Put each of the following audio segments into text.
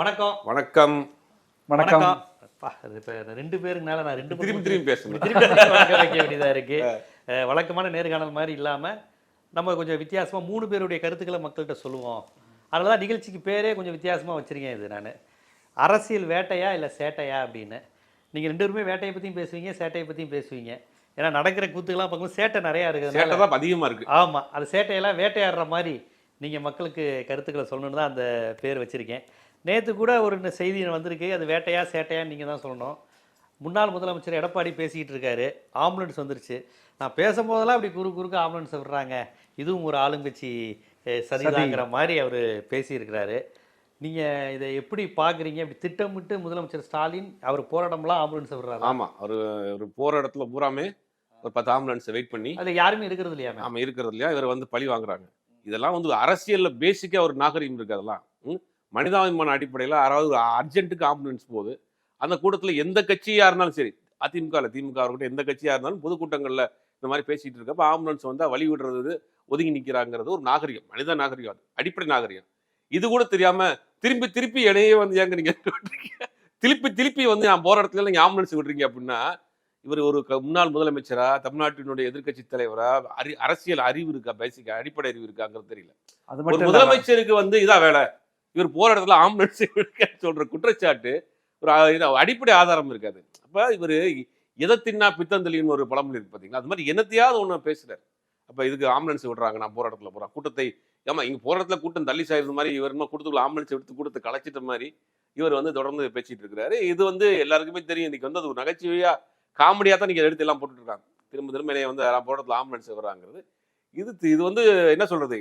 வணக்கம். வணக்கம். வணக்கம். ரெண்டு பேருக்குனால நான் ரெண்டு திரும்பி திரும்பி பேசணும் வைக்க வேண்டியதா இருக்கு. வழக்கமான நேர்காணல் மாதிரி இல்லாம நம்ம கொஞ்சம் வித்தியாசமா மூணு பேருடைய கருத்துக்களை மக்கள்கிட்ட சொல்லுவோம். அதனால தான் நிகழ்ச்சிக்கு பேரே கொஞ்சம் வித்தியாசமா வச்சிருக்கேன் இது நான். அரசியல் வேட்டையா இல்லை சேட்டையா அப்படின்னு. நீங்க ரெண்டு பேருமே வேட்டையை பத்தியும் பேசுவீங்க சேட்டையை பத்தியும் பேசுவீங்க. ஏன்னா நடக்கிற கூத்துக்கெல்லாம் பார்க்கும்போது சேட்டை நிறையா இருக்குது சேட்டை தான் அதிகமா இருக்கு. ஆமா அது சேட்டையெல்லாம் வேட்டையாடுற மாதிரி நீங்க மக்களுக்கு கருத்துக்களை சொல்லணும்னு தான் அந்த பேர் வச்சிருக்கேன். நேத்து கூட ஒரு செய்தி வந்திருக்கு. அது வேட்டையா சேட்டையா நீங்க தான் சொல்லணும். முன்னாள் முதலமைச்சர் எடப்பாடி பேசிக்கிட்டு இருக்காரு. ஆம்புலன்ஸ் வந்துருச்சு. நான் பேசும்போதெல்லாம் அப்படி குறு குறுக்க ஆம்புலன்ஸ் விடுறாங்க. இதுவும் ஒரு ஆளுங்கட்சி அஹ், சதிதாங்கிற மாதிரி அவர் பேசியிருக்கிறாரு. நீங்க இதை எப்படி பாக்குறீங்க? இப்படி திட்டமிட்டு முதலமைச்சர் ஸ்டாலின் அவர் போராட்டம்லாம் ஆம்புலன்ஸ் விடுறாரு? ஆமா. ஒரு ஒரு போற இடத்துல பூராமே ஒரு பத்து ஆம்புலன்ஸ் வெயிட் பண்ணி அதுல யாருமே இருக்கிறது இல்லையா ஆமா இருக்கிறது இல்லையா? இவர் வந்து பழி வாங்குறாங்க. இதெல்லாம் வந்து அரசியல்ல பேசிக்கா ஒரு நாகரிகம் இருக்கு அதெல்லாம். ம்? மனிதாபிமான அடிப்படையில யாராவது ஒரு அர்ஜென்ட்டுக்கு ஆம்புலன்ஸ் போகுது. அந்த கூட்டத்துல எந்த கட்சியா இருந்தாலும் சரி அதிமுக இல்ல திமுக இருக்கட்டும் எந்த கட்சியா இருந்தாலும் பொதுக்கூட்டங்கள்ல இந்த மாதிரி பேசிட்டு இருக்கப்ப ஆம்புலன்ஸ் வந்தா வழி விடுறது ஒதுங்கி நிக்கிறாங்கிறது ஒரு நாகரிகம் மனித நாகரிகம் அது அடிப்படை நாகரிகம். இது கூட தெரியாம திரும்பி திருப்பி இடையே வந்து ஏங்க நீங்க விடுறீங்க? திருப்பி திருப்பி வந்து நான் போற இடத்துல நீங்க ஆம்புலன்ஸ் விடுறீங்க அப்படின்னா இவர் ஒரு முன்னாள் முதலமைச்சரா தமிழ்நாட்டினுடைய எதிர்க்கட்சி தலைவரா அறி அரசியல் அறிவு இருக்கா பேசிக்கா அடிப்படை அறிவு இருக்காங்கிறது தெரியல. முதலமைச்சருக்கு வந்து இதான் வேலை. இவர் போகிற இடத்துல ஆம்புலன்ஸ் சொல்கிற குற்றச்சாட்டு ஒரு அடிப்படை ஆதாரம் இருக்காது. அப்போ இவர் எதை தின்னா பித்தந்தளின்னு ஒரு பழமொழி இருக்கு பார்த்தீங்களா அது மாதிரி என்னத்தையாவது ஒன்று பேசுகிறார் அப்போ இதுக்கு ஆம்புலன்ஸ் விடுறாங்க நான் போகிற இடத்துல போகிறேன் கூட்டத்தை ஏமா இங்கே போகிற இடத்துல கூட்டம் தள்ளி சாயிருந்த மாதிரி இவர் என்ன கூட்டத்துக்குள்ள ஆம்புலன்ஸ் எடுத்து கொடுத்து கலைச்சிட்ட மாதிரி இவர் வந்து தொடர்ந்து பேசிகிட்டு இருக்கிறாரு. இது வந்து எல்லாருக்குமே தெரியும். இன்றைக்கி வந்து அது ஒரு நகைச்சுவையாக காமெடியாக தான் நீங்கள் எடுத்து எல்லாம் போட்டுட்ருக்காங்க திரும்ப திரும்ப என்னைய வந்து போகிற இடத்துல ஆம்புலன்ஸ் வர்றாங்கிறது இது இது வந்து என்ன சொல்கிறது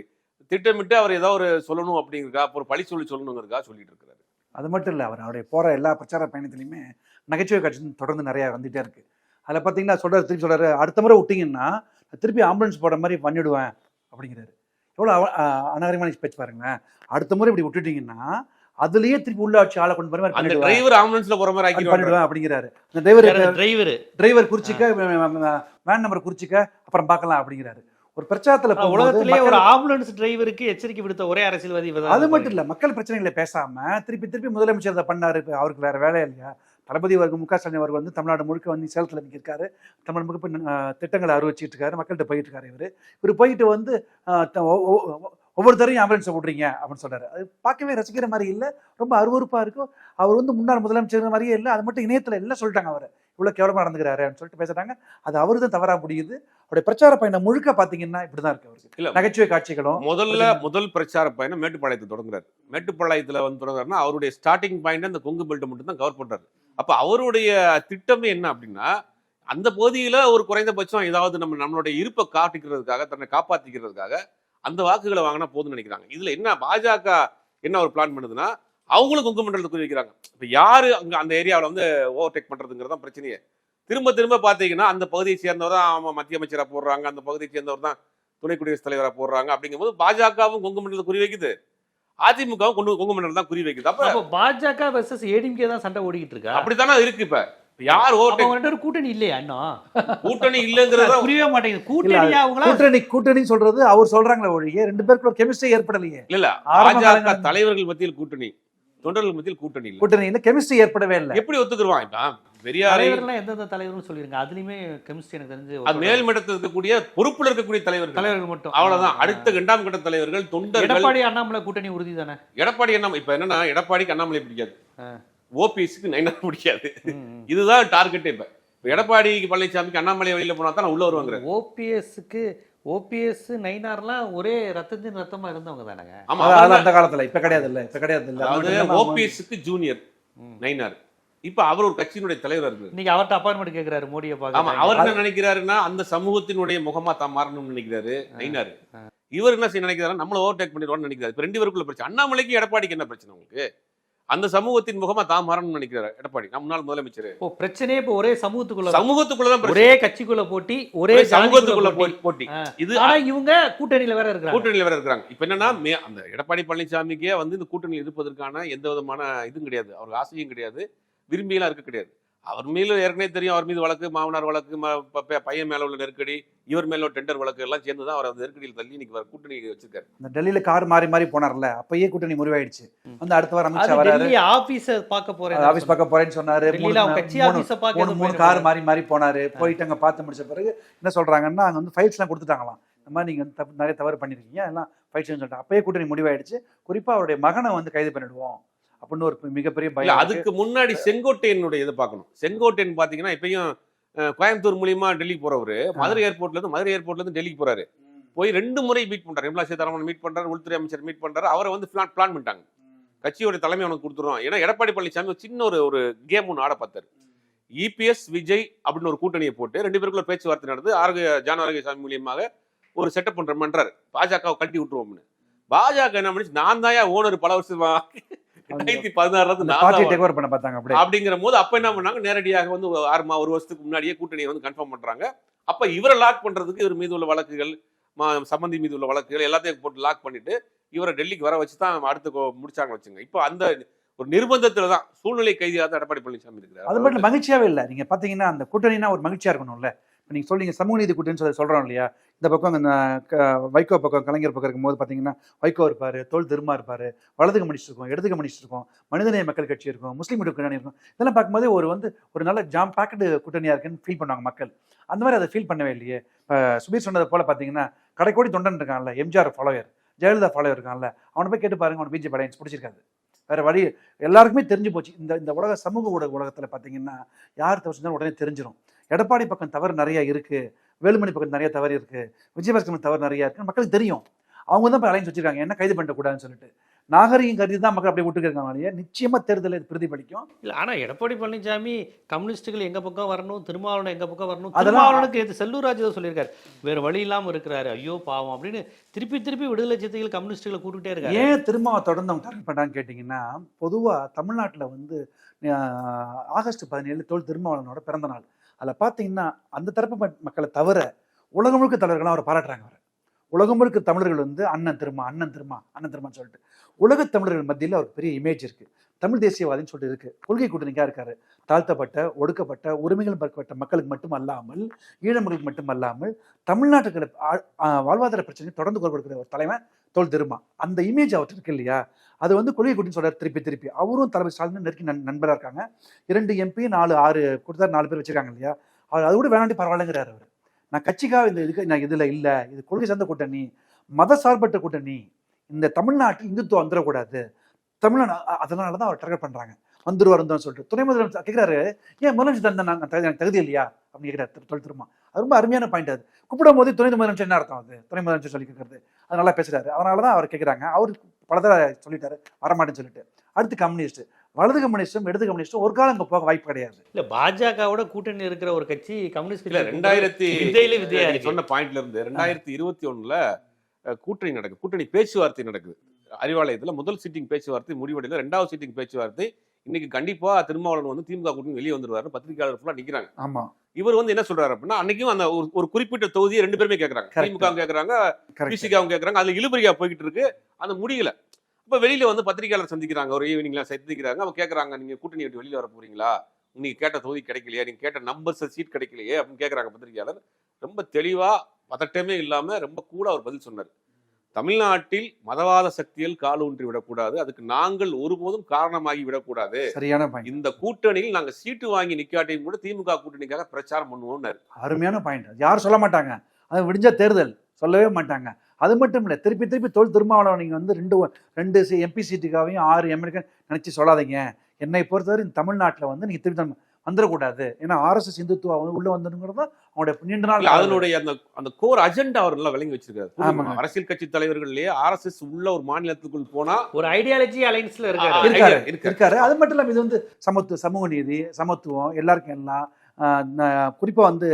திட்டமிட்டு அவர் ஏதோ ஒரு சொல்லணும் அப்படிங்கிறக்கா ஒரு பழி சொல்லி சொல்லணுங்கிறக்கா சொல்லிட்டு இருக்கிறாரு. அது மட்டும் இல்ல அவர் அவருடைய போற எல்லா பிரச்சார பயணத்திலையுமே நகைச்சுவை காட்சி தொடர்ந்து நிறைய வந்துட்டே இருக்கு. அதுல பாத்தீங்கன்னா சொல்றாரு திருப்பி சொல்றாரு அடுத்த முறை விட்டீங்கன்னா திருப்பி ஆம்புலன்ஸ் போட மாதிரி பண்ணிடுவேன் அப்படிங்கிறாரு. அஹ் அநாகரிகமான பேச்சு பாருங்களேன். அடுத்த முறை இப்படி விட்டுட்டீங்கன்னா அதுலயே திருப்பி உள்ளாட்சி ஆளை கொண்டு போற மாதிரி டிரைவர் ஆம்புலன்ஸ்ல போற மாதிரி ஆக்கிடுவாங்க. பண்ணிடுவேன் அப்படிங்கிறாரு. அந்த டிரைவர் டிரைவர் டிரைவர் குறிச்சிக்க வேன் நம்பர் குறிச்சிக்க அப்புறம் பார்க்கலாம் அப்படிங்கிறாரு. ஒரு பிரச்சாரத்துல உலகத்திலேயே ஒரு ஆம்புலன்ஸ் டிரைவருக்கு எச்சரிக்கை விடுத்த ஒரே அரசியல்வாதி. அது மட்டும் இல்ல மக்கள் பிரச்சனைகளை பேசாம திருப்பி திருப்பி முதலமைச்சர் அதை பண்ணாரு. அவருக்கு வேற வேலை இல்லையா? தளபதி அவர்கள் மு க ஸ்டாலின் அவர்கள் வந்து தமிழ்நாடு முழுக்க வந்து சேலத்துல நிற்கிறாரு தமிழ்நாடு முழுக்க திட்டங்களை அறிவிச்சிட்டு இருக்காரு. மக்கள்கிட்ட போயிட்டு இருக்காரு இவரு. இவர் போயிட்டு வந்து அஹ், த- ஒ- ஒ- ஒ- ஒவ்வொருத்தரையும் ஆம்புலன்ஸ் விடுறீங்க அப்படின்னு சொல்றாரு. அது பார்க்கவே ரசிக்கிற மாதிரி இல்ல ரொம்ப அருவருப்பா இருக்கும். அவர் வந்து முன்னாள் முதலமைச்சர் மாதிரியே இல்ல அது மட்டும் இணையத்துல எல்லாம் சொல்லிட்டாங்க அவர். இவ்வளவு கேவலமா நடந்துக்கிறாருன்னு சொல்லிட்டு பேசுறாங்க. அது அவரு தான் தவறா முடியுது. அவருடைய பிரச்சார பயணம் முழுக்க பாத்தீங்கன்னா இப்படிதான் இருக்கு அவருக்கு. இல்ல. நகைச்சுவை காட்சிகளும் முதல்ல முதல் பிரச்சார பயணம் மேட்டுப்பாளையத்தை தொடங்குறாரு. மேட்டுப்பாளையத்துல வந்து தொடங்குறாருன்னா அவருடைய ஸ்டார்டிங் பாயிண்ட் அந்த கொங்கு பெல்ட் மட்டும் தான் கவர் பண்றாரு. அப்ப அவருடைய திட்டமே என்ன அப்படின்னா அந்த பகுதியில ஒரு குறைந்தபட்சம் ஏதாவது நம்ம நம்மளுடைய இருப்பை காட்டிக்கிறதுக்காக தன்னை காப்பாத்திக்கிறதுக்காக அந்த வாக்குகளை வாங்கினா போதும்னு நினைக்கிறாங்க. இதுல என்ன பாஜக என்ன ஒரு பிளான் பண்ணுதுன்னா அவங்களும் கொங்கு மண்டலத்தை குறி வைக்கிறாங்க. இப்ப யாரு அங்க அந்த ஏரியாவில் வந்து ஓவர்டேக் பண்றதுங்கிறது தான் பிரச்சனையே. திரும்ப திரும்ப பாத்தீங்கன்னா அந்த பகுதியை சேர்ந்தவர் தான் ஆமா, மத்திய அமைச்சரா போடுறாங்க அந்த பகுதியை சேர்ந்தவர் தான் துணை குடியரசுத் தலைவரா போடுறாங்க அப்படிங்கும்போது பாஜகவும் கொங்கு மண்டலத்தை குறி வைக்குது. அதிமுகவும் கொண்டு கொங்கு மண்டலம் தான் குறி வைக்குது. அப்ப பாஜக வெர்சஸ் ஏடிஎம்கே தான் சண்டை ஓடிக்கிட்டு இருக்கா? அப்படித்தானே இருக்கு இப்ப. யார் பேரும் கூட்டணி இல்லையா இன்னும்? கூட்டணி இல்லைங்கிறத புரியவே மாட்டேங்குது. கூட்டணி அவங்களா கூட்டணி கூட்டணி சொல்றது அவர் சொல்றாங்களே ஒழிய ரெண்டு பேருக்குள்ள கெமிஸ்ட்ரி ஏற்படலையே. இல்ல பாஜக தலைவர்கள் மத்தியில் கூட்டணி. தொண்டர்கள் மத்தியில் கூட்டணி இல்ல. கூட்டணியில கெமிஸ்ட்ரி ஏற்படவே இல்லை. எப்படி ஒத்துக்குருவான் இப்ப பெரியாரை எந்தெந்த தலைவர்னு சொல்லிருங்க. அதுலயுமே கெமிஸ்ட்ரி எனக்கு தெரிஞ்சு அது மேல்மட்டத்தில் இருக்கக்கூடிய பொறுப்புல இருக்கக்கூடிய தலைவர்கள். தலைவர்கள் மட்டும். அவ்வளவுதான். அடுத்த இரண்டாம் கட்ட தலைவர்கள் தொண்டர்கள். எடப்பாடி அண்ணாமலை கூட்டணி உறுதி தானே? எடப்பாடி என்ன இப்ப என்னன்னா எடப்பாடிக்கு அண்ணாமலை பிடிக்காது. ஓபிஎஸ்க்கு நைனா பிடிக்காது. இதுதான் டார்கெட் இப்ப. எடப்பாடிக்கு பழனிசாமிக்கு அண்ணாமலை வெளியில போனா தான் உள்ள வருவாங்க ஓபிஎஸ்க்கு ஓபிஎஸ் நைனார்லாம் ஒரே ரத்தத்தின் ரத்தமா இருந்தவங்க தானேங்க? ஆமா அந்த காலத்துல இப்ப கிடையாது இல்ல இப்ப கிடையாது இல்ல. அது அதாவது ஓபிஎஸ்க்கு ஜூனியர். நைனார். இப்ப அவர் ஒரு கட்சியினுடைய தலைவர் இருக்கு இன்னைக்கு அவர்ட்ட அப்பாயின்மெண்ட் கேக்குறாரு மோடியை ஆமா பார்க்க அவர் என்ன நினைக்கிறாருன்னா அந்த சமூகத்தினுடைய முகமா தான் மாறணும்னு நினைக்கிறாரு நைனாரு. இவர் என்ன செய்ய நினைக்கிறாரு நம்மள ஓவர்டேக் பண்ணிடுவான்னு நினைக்கிறாரு. இப்ப ரெண்டு பேருக்குள்ள பிரச்சனை. அண்ணாமலைக்கு எடப்பாடிக்கு என்ன பிரச்சனை உங்களுக்கு? அந்த சமூகத்தின் முகமா தான் மாறணும்னு நினைக்கிறாரு. எடப்பாடி நம்ம முன்னாள் முதலமைச்சர். ஓ பிரச்சனையே இப்போ ஒரே சமூகத்துக்குள்ள தான். சமூகத்துக்குள்ளதான் ஒரே கட்சிக்குள்ள போட்டி ஒரே சமூகத்துக்குள்ள போட்டி. இது ஆனா இவங்க கூட்டணியில வேற இருக்கிறாங்க. கூட்டணியில வேற இருக்கிறாங்க. இப்ப என்னன்னா அந்த எடப்பாடி பழனிசாமிக்கே வந்து இந்த கூட்டணியில் இருப்பதற்கான எந்த விதமான இதுவும் கிடையாது. அவருக்கு ஆசையும் கிடையாது. விரும்பியெல்லாம் இருக்க கிடையாது. அவர் மீது ஏற்கனவே தெரியும் அவர் மீது வழக்கு மாமனார் வழக்கு பையன் மேல உள்ள நெருக்கடி இவர் மேல உள்ள டெண்டர் வழக்கு எல்லாம் சேர்ந்து தான் அவர் அந்த நெருக்கடியில் தள்ளி இன்னைக்கு கூட்டணி வச்சிருக்காரு. இந்த டெல்லியில கார் மாறி மாறி போனார்ல அப்பயே கூட்டணி முறிவாயிடுச்சு. ம். வந்து அடுத்த வாரம் அமித்ஷா வராரு. ஆபீஸ பார்க்க போறேன் ஆபீஸ் பார்க்க போறேன்னு சொன்னாரு. மூணு மூணு-. கார் மாறி மாறி போனாரு. போயிட்டு அங்க பார்த்து முடிச்ச பிறகு என்ன சொல்றாங்கன்னா அங்க வந்து ஃபைல்ஸ் எல்லாம் கொடுத்துட்டாங்களாம். இந்த மாதிரி நீங்க வந்து தப்பு நிறைய தவறு பண்ணிருக்கீங்க. எல்லாம் ஃபைல்ஸ் சொல்லிட்டு அப்பயே கூட்டணி முடிவாயிடுச்சு. குறிப்பா அவருடைய மகனை வந்து கைது பண்ணிடுவோம். அப்படின்னு ஒரு மிகப்பெரிய பயம். அதுக்கு முன்னாடி செங்கோட்டையனுடைய இதை பார்க்கணும். செங்கோட்டையன் பாத்தீங்கன்னா இப்பயும் கோயம்புத்தூர் மூலியமா டெல்லிக்கு போறவரு மதுரை ஏர்போர்ட்ல இருந்து மதுரை ஏர்போர்ட்ல இருந்து டெல்லிக்கு போறாரு. போய் ரெண்டு முறை மீட் பண்றாரு. நிர்மலா சீதாராமன் மீட் பண்றாரு உள்துறை அமைச்சர் மீட் பண்றாரு. அவரை வந்து பிளான் பிளான் பண்ணிட்டாங்க. கட்சியோட தலைமை அவனுக்கு கொடுத்துரும் ஏன்னா எடப்பாடி பழனிசாமி சின்ன ஒரு ஒரு கேம் ஒன்று ஆட பார்த்தாரு. இபிஎஸ் விஜய் அப்படின்னு ஒரு கூட்டணியை போட்டு ரெண்டு பேருக்குள்ள பேச்சுவார்த்தை நடந்து ஆரோக்கிய ஜான ஆரோக்கியசாமி மூலியமாக ஒரு செட்டப் பண்ற பண்றாரு பாஜகவை கழட்டி விட்டுருவோம்னு. பாஜக என்ன பண்ணிச்சு? நான் தான் ஓனர் பல வருஷமா? ரெண்டாயிரத்தி பதினாறுல இருந்து ஓவர் பண்ண பார்த்தாங்க அப்படிங்கிற போது அப்ப என்ன பண்ணாங்க? நேரடியாக வந்து ஒரு ஆறு மா ஒரு வருஷத்துக்கு முன்னாடியே கூட்டணியை வந்து கன்ஃபார்ம் பண்றாங்க. அப்ப இவரை லாக் பண்றதுக்கு இவர் மீது உள்ள வழக்குகள் சம்பந்தி மீது உள்ள வழக்குகள் எல்லாத்தையும் போட்டு லாக் பண்ணிட்டு இவரை டெல்லிக்கு வர வச்சு தான் அடுத்து முடிச்சாங்க வச்சுங்க இப்போ அந்த ஒரு நிர்பந்தத்துல தான் சூழ்நிலை கைதியாக தான் எடப்பாடி பழனிசாமி அது இருக்கிறார் மட்டும் மகிழ்ச்சியாவே இல்லை. நீங்க பாத்தீங்கன்னா அந்த கூட்டணினா ஒரு மகிழ்ச்சியா இருக்கணும்ல. நீங்கள் நீங்க சமூக நீதி கூட்டணி சொல்லி சொல்றோம் இல்லையா? இந்த பக்கம் அந்த வைகோ பக்கம் கலைஞர் பக்கம் இருக்கும்போது பார்த்தீங்கன்னா வைகோ இருப்பார் தோல் திருமா இருப்பார் வலது கம்யூனிஸ்ட் இருக்கும் இடது கம்யூனிஸ்ட் இருக்கும் மனிதநேய மக்கள் கட்சி இருக்கும் முஸ்லீம் கூட்டணி இருக்கும். இதெல்லாம் பார்க்கும்போது ஒரு வந்து ஒரு நல்ல ஜாம் பேக்கடு கூட்டணியாக இருக்குன்னு ஃபீல் பண்ணுவாங்க மக்கள். அந்த மாதிரி அதை ஃபீல் பண்ணவே இல்லையே. இப்போ சுபீர் சொன்னது போல் பார்த்தீங்கன்னா கடைக்கோடி தொண்டன் இருக்கான்ல எம்ஜிஆர் ஃபாலோயர் ஜெயலலிதா ஃபாலோயர் இருக்கான்ல அவனை போய் கேட்டு பாருங்க அவனுக்கு பிஜேபி அலையன்ஸ் பிடிச்சிருக்காது. வேற வழி எல்லாருக்குமே தெரிஞ்சு போச்சு. இந்த இந்த உலக சமூக ஊடக உலகத்தில் பார்த்தீங்கன்னா யார் தவறு செஞ்சாலும் உடனே தெரிஞ்சிடும் எடப்பாடி பக்கம் தவறு நிறைய இருக்கு. வேலுமணி பக்கம் நிறைய தவறு இருக்கு. விஜயபாஸ்கர் தவறு நிறைய இருக்குன்னு மக்களுக்கு தெரியும். அவங்க தான் இப்போ அலைன்ஸ் வச்சிருக்காங்க. என்ன கைது பண்ணக்கூடாதுன்னு சொல்லிட்டு. நாகரிகம் கருதி தான் மக்கள் அப்படியே விட்டுருக்காங்க நிச்சயமா தேர்தலில் இது பிரதிபலிக்கும். இல்ல ஆனா எடப்பாடி பழனிசாமி கம்யூனிஸ்டுகள் எங்க பக்கம் வரணும் திருமாவளவன் எங்க பக்கம் வரணும் திருமாவளவனுக்கு எது செல்லூர் ராஜு தான் சொல்லியிருக்காரு. வேற வழி இல்லாம இருக்கிறாரு. ஐயோ பாவம் அப்படின்னு திருப்பி திருப்பி விடுதலை சிறுத்தைகள் கம்யூனிஸ்டுகளை கூட்டுட்டே இருக்காரு. ஏன் திரும்ப தொடர்ந்து அவங்க டார்கெட் பண்றான்னு கேட்டிங்கன்னா பொதுவா தமிழ்நாட்டுல வந்து ஆகஸ்ட் பதினேழு தோல் திருமாவளவனோட பிறந்த நாள் அதில் பார்த்தீங்கன்னா அந்த தரப்பு மக்- மக்களை தவிர உலகம் முழுக்க தலைவர்களாம் அவரை பாராட்டுறாங்க அவர். உலகம் முழுக்க தமிழர்கள் வந்து அண்ணன் திருமா அண்ணன் திருமா அண்ணன் திருமான்னு சொல்லிட்டு. உலக தமிழர்கள் மத்தியில் அவருக்கு பெரிய இமேஜ் இருக்கு. தமிழ் தேசியவாதின்னு சொல்லிட்டு இருக்கு. கொள்கை கூட்டணிக்காக இருக்காரு? தாழ்த்தப்பட்ட ஒடுக்கப்பட்ட உரிமைகள் பறக்கப்பட்ட மக்களுக்கு மட்டும் அல்லாமல் ஈழ மக்களுக்கு மட்டும் அல்லாமல் தமிழ்நாட்டுக்கு வாழ்வாதார பிரச்சனை தொடர்ந்து குரல் கொடுக்கிற ஒரு தலைவன் தோல் திருமா. அந்த இமேஜ் அவர்கிட்ட இருக்கு இல்லையா? அது வந்து கொள்கை கூட்டின்னு சொல்றாரு திருப்பி திருப்பி. அவரும் தலைமை ஸ்டாலின் நெருக்கி நண்பராக இருக்காங்க. இரண்டு எம்பி நாலு ஆறு கொடுத்தாரு நாலு பேர் வச்சிருக்காங்க இல்லையா? அவர் அது கூட வேணாண்டி பரவாயில்லைங்கிறார் அவர். நான் கட்சிக்காக இந்த இதுக்கு நான் இதில் இல்லை. இது கொள்கை சார்ந்த கூட்டணி மத சார்பற்ற கூட்டணி. இந்த தமிழ்நாட்டில் இந்துத்துவம் வந்துடக்கூடாது. தமிழ்நாடு அதனால தான் அவர் டார்கெட் பண்ணுறாங்க வந்துருவார் வந்துரும் சொல்லிட்டு. துணை முதலமைச்சர் கேட்குறாரு ஏன் முதலமைச்சர் தந்தை நான் தகுதி இல்லையா? அப்படின்னு கேட்குறாரு தொழில் திரும்ப. அது ரொம்ப அருமையான பாயிண்ட் அது. கூப்பிடும் போது துணை முதலமைச்சர் என்ன அர்த்தம் அது? துணை முதலமைச்சர் சொல்லி கேட்கறது அதனால பேசுறாரு. அதனால தான் அவர் கேட்குறாங்க அவர் பல தடவை சொல்லிட்டாரு. வரமாட்டேன்னு சொல்லிட்டு. அடுத்து கம்யூனிஸ்ட் வலது கம்யூனிஸ்டும் இடது கம்யூனிஸ்டும் ஒரு காலம் இங்க போக வாய்ப்பு கிடையாது. இல்ல பாஜகவோட கூட்டணி இருக்கிற ஒரு கட்சி கம்யூனிஸ்ட் இல்ல ரெண்டாயிரத்தி விதையில விதையா சொன்ன பாயிண்ட்ல இருந்து ரெண்டாயிரத்தி இருபத்தி ஒண்ணுல கூட்டணி நடக்குது கூட்டணி பேச்சுவார்த்தை நடக்குது. அறிவாலயத்துல முதல் சீட்டிங் பேச்சுவார்த்தை முடிவடையில ரெண்டாவது சீட்டிங் பேச்சுவார்த்தை இன்னைக்கு கண்டிப்பா திருமாவளவன் வந்து திமுக கூட்டணி வெளியே வந்துருவாரு பத்திரிகையாளர் ஃபுல்லா நிக்கிறாங்க. ஆமா. இவர் வந்து என்ன சொல்றாரு அப்படின்னா அன்னைக்கும் அந்த ஒரு- ஒரு குறிப்பிட்ட தொகுதியை ரெண்டு பேருமே கேக்குறாங்க. Correct. திமுக கேக்குறாங்க கரெக்ட் பிசிக கேக்குறாங்க அதுல இழுபறியா போய்கிட்டு இருக்கு. அந்த முடியல. இப்ப வெளியில வந்து பத்திரிகையாளர் சந்திக்கிறாங்க. ஒரு ஈவினிங்ல சந்திக்கிறாங்க. அவங்க கேக்குறாங்க நீங்க கூட்டணி விட்டு வெளியில வர போறீங்களா நீங்க கேட்ட தொகுதி கிடைக்கலையா. நீங்க கேட்ட நம்பர்ஸ் சீட் கிடைக்கலையே. அப்படின்னு கேக்குறாங்க பத்திரிகையாளர். ரொம்ப தெளிவா பதட்டமே இல்லாம ரொம்ப கூட அவர் பதில் சொன்னார். தமிழ்நாட்டில் மதவாத சக்திகள் கால் ஊன்றி விடக்கூடாது. அதுக்கு நாங்கள் ஒருபோதும் காரணமாகி விடக்கூடாது. சரியான பாயிண்ட் இந்த கூட்டணியில் நாங்க சீட்டு வாங்கி நிக்காட்டையும் கூட திமுக கூட்டணிக்காக பிரச்சாரம் பண்ணுவோம்னாரு. அருமையான பாயிண்ட் யாரும் சொல்ல மாட்டாங்க. அது விடிஞ்ச தேர்தல். சொல்லவே மாட்டாங்க. அது மட்டும் இல்லை திருப்பி திருப்பி தொல் திருமாவளவன் நீங்கள் வந்து ரெண்டு ரெண்டு எம்பி சீட்டுக்காவையும் ஆறு எம்எல்ஏ நினச்சி சொல்லாதீங்க. என்னை பொறுத்தவரை இந்த தமிழ்நாட்டில் வந்து நீங்கள் திருப்பி வந்துடக்கூடாது. ஏன்னா ஆர்எஸ்எஸ் இந்துத்துவா வந்து உள்ள வந்துருங்கிறது தான் அவங்களுடைய நீண்ட நாள் அதனுடைய அந்த அந்த கோர் அஜெண்டா அவர் நல்லா விளங்கி வச்சிருக்காரு. அரசியல் கட்சி தலைவர்கள்லயே ஆர்எஸ்எஸ் உள்ள ஒரு மாநிலத்துக்குள் போனா ஒரு ஐடியாலஜி அலைன்ஸ்ல இருக்காரு. இருக்காரு அது மட்டும் இல்லாமல் இது வந்து சமத்துவ சமூக நீதி சமத்துவம் எல்லாருக்கும் எல்லாம் குறிப்பாக வந்து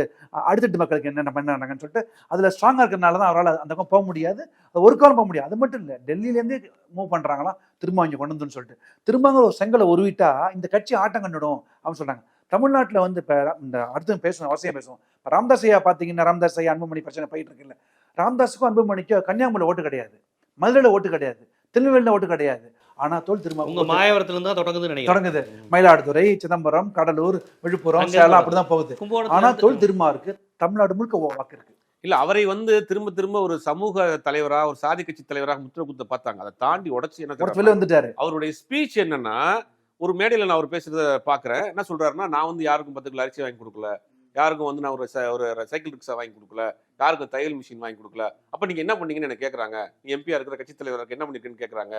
அடுத்தட்டு மக்களுக்கு என்னென்ன பண்ணாங்கன்னு சொல்லிட்டு அதில் ஸ்ட்ராங்காக இருக்கிறனால தான் அவரால் அந்த பக்கம் போக முடியாது. ஒரு காலம் போக முடியாது. அது மட்டும் இல்லை டெல்லியிலேருந்தே மூவ் பண்ணுறாங்களாம் திரும்ப இங்கே கொண்டு வந்துன்னு சொல்லிட்டு. திரும்ப ஒரு செங்கலை உருவிட்டா இந்த கட்சி ஆட்டம் கண்டுடும் அப்படின்னு சொல்கிறாங்க தமிழ்நாட்டில் வந்து இப்போ இந்த அடுத்து பேசணும் அவசியம் பேசுவோம். இப்போ ராம்தாஸ் ஐயா பார்த்தீங்கன்னா ராம்தாஸ் ஐயா அன்புமணி பிரச்சனை போயிட்டு இருக்குல்ல. ராம்தாஸுக்கும் அன்புமணிக்கும் கன்னியாகுமரியில் ஓட்டு கிடையாது. மதுரையில் ஓட்டு கிடையாது. திருநெல்வேலியில் ஓட்டு கிடையாது. ஆனா தொல் திரும்ப உங்க மாயவரத்துல இருந்து தான் தொடங்குதுன்னு நினைக்கிறேன். தொடங்குது. மயிலாடுதுறை சிதம்பரம் கடலூர் விழுப்புரம் சேலம் அப்படிதான் போகுது. கும்பகோணத்துல ஆனா இருந்து- தொல் திருமாருக்கு தமிழ்நாடு முழுக்க வாக்கு இருக்கு இல்ல அவரை வந்து திரும்ப திரும்ப ஒரு சமூக தலைவரா ஒரு சாதி கட்சி தலைவராக முத்திர குத்த பார்த்தாங்க. அதை தாண்டி உடைச்சு என்ன வந்துட்டாரு. அவருடைய ஸ்பீச் என்னன்னா ஒரு மேடையில நான் அவர் பேசுறத பாக்குறேன் என்ன சொல்றாருன்னா நான் வந்து யாருக்கும் பத்து கிலோ அரிசி வாங்கி கொடுக்கல. யாருக்கும் வந்து நான் ஒரு ச- ஒரு சைக்கிள் ரிக்ஷா வாங்கி கொடுக்கல. யாருக்கும் தையல் மிஷின் வாங்கி கொடுக்கல? அப்ப நீங்க என்ன பண்ணீங்கன்னு என்ன கேக்குறாங்க. நீ எம்பியா இருக்கிற கட்சி தலைவருக்கு என்ன பண்ணிருக்குன்னு கேக்குறாங்க.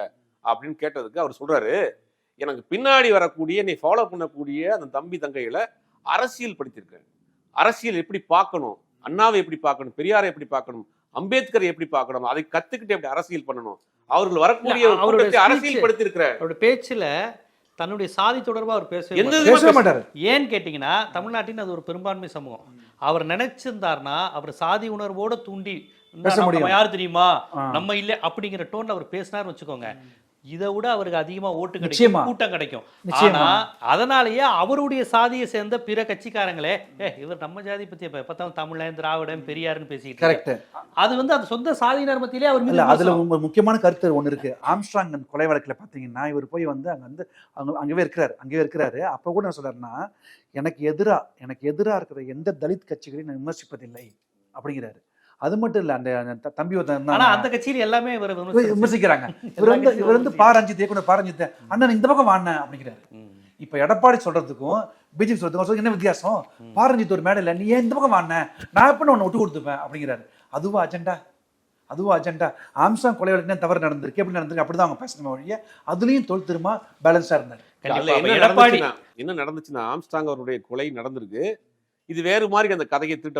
அப்படின்னு கேட்டதுக்கு அவர் சொல்றாரு எனக்கு பின்னாடி வரக்கூடிய நீ ஃபாலோ பண்ணக்கூடிய அந்த தம்பி தங்கைகளை அரசியல் படித்திருக்கேன். அரசியல் எப்படி பார்க்கணும்? அண்ணாவை எப்படி பார்க்கணும்? பெரியாரை எப்படி பார்க்கணும்? அம்பேத்கரை எப்படி பார்க்கணும்? அதை கத்துக்கிட்டு எப்படி அரசியல் பண்ணணும்? அவர்கள் வரக்கூடிய அவருடைய அரசியல் படுத்திருக்கிற அவரோட பேச்சுல தன்னுடைய சாதி தொடர்பா அவர் பேசவே எந்த மாட்டாரு. ஏன்னு கேட்டிங்கன்னா தமிழ்நாட்டின் அது ஒரு பெரும்பான்மை சமூகம். அவர் நினைச்சிருந்தாருன்னா அவர் சாதி உணர்வோட தூண்டி நம்ம. யார் தெரியுமா. நம்ம இல்ல அப்படிங்கிற டோன்ல அவர் பேசினார்னு வச்சுக்கோங்க இதை விட அவருக்கு அதிகமா ஓட்டு. கிடைக்கும் கூட்டம் கிடைக்கும். ஆனா அதனாலயே அவருடைய சாதியை சேர்ந்த பிற கட்சிக்காரங்களே ஏ இவர் நம்ம ஜாதி பத்தி எப்ப பார்த்தாலும் தமிழன் திராவிடன் பெரியாருன்னு பேசிட்டு இருக்காரு." கரெக்ட் அது வந்து அந்த சொந்த சாதியினர் மத்தியிலே அவர் இல்ல அதுல. ஒரு முக்கியமான கருத்து ஒண்ணு இருக்கு ஆம்ஸ்ட்ராங் கொலை வழக்குல பாத்தீங்கன்னா இவர் போய் வந்து அங்க வந்து அங்க அங்கவே இருக்கிறாரு அங்கவே இருக்கிறாரு அப்ப கூட என்ன சொல்றாருன்னா எனக்கு எதிரா எனக்கு எதிரா இருக்கிற எந்த தலித் கட்சிகளையும் நான் விமர்சிப்பதில்லை அப்படிங்கிறாரு அது மட்டும் இல்ல அந்த தம்பி ஒருத்தன். அந்த கட்சியில எல்லாமே இவர் விமர்சிக்கிறாங்க. இவர் வந்து இவர் வந்து விமர்சிச்சு. பாரஞ்சித் இயக்குனர் பாரஞ்சித் அண்ணன் இந்த பக்கம் வாண்ண அப்படிங்கிறாரு. இப்ப எடப்பாடி சொல்றதுக்கும் பிஜேபி சொல்றதுக்கும் சொல்றதுக்கு என்ன வித்தியாசம். பாரஞ்சித் ஒரு மேடையில நீ ஏன் இந்த பக்கம் வாண்ண? நான் எப்ப உன்னை விட்டு கொடுத்துப்பேன் அப்படிங்கிறாரு. அதுவா அஜெண்டா? அதுவா அஜெண்டா? ஆம்சாங் கொலை வழக்கு என்ன தவறு நடந்திருக்கு எப்படி நடந்திருக்கு அப்படிதான் அவங்க பேசணும் ஒழிய அதுலயும் தொல் திருமா பேலன்ஸா இருந்தாரு. எடப்பாடி நடந்துச்சுன்னா என்ன நடந்துச்சுன்னா ஆம்ஸ்டாங் அவருடைய கொலை நடந்திருக்கு. இது வேறு மாதிரி அந்த கதையை திட்ட